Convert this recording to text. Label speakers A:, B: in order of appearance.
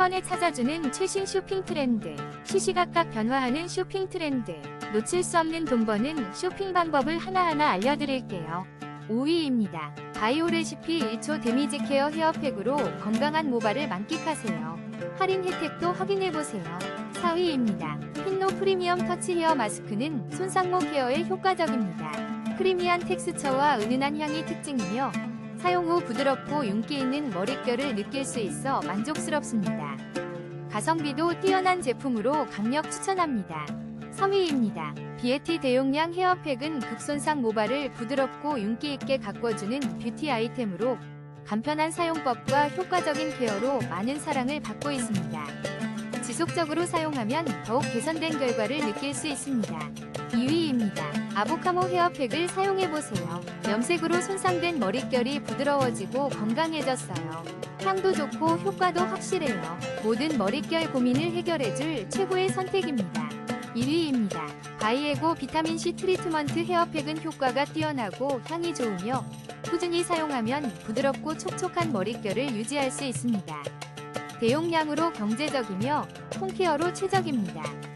A: 번에 찾아주는 최신 쇼핑 트렌드. 시시각각 변화하는 쇼핑 트렌드. 놓칠 수 없는 돈 버는 쇼핑 방법을 하나하나 알려드릴게요. 5위입니다. 바이오 레시피 1초 데미지 케어 헤어팩으로 건강한 모발을 만끽하세요. 할인 혜택도 확인해보세요. 4위입니다. 핀노 프리미엄 터치 헤어 마스크는 손상모 케어에 효과적입니다. 크리미한 텍스처와 은은한 향이 특징이며 사용 후 부드럽고 윤기 있는 머릿결을 느낄 수 있어 만족스럽습니다. 가성비도 뛰어난 제품으로 강력 추천합니다. 3위입니다. 비에티 대용량 헤어팩은 극손상 모발을 부드럽고 윤기 있게 가꿔주는 뷰티 아이템으로 간편한 사용법과 효과적인 케어로 많은 사랑을 받고 있습니다. 지속적으로 사용하면 더욱 개선된 결과를 느낄 수 있습니다. 2위입니다. 아보카모 헤어팩을 사용해보세요. 염색으로 손상된 머릿결이 부드러워지고 건강해졌어요. 향도 좋고 효과도 확실해요. 모든 머릿결 고민을 해결해줄 최고의 선택입니다. 1위입니다. 바이에고 비타민C 트리트먼트 헤어팩은 효과가 뛰어나고 향이 좋으며 꾸준히 사용하면 부드럽고 촉촉한 머릿결을 유지할 수 있습니다. 대용량으로 경제적이며 홈케어로 최적입니다.